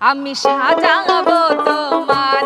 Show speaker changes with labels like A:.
A: আমি সাজাবো তোমার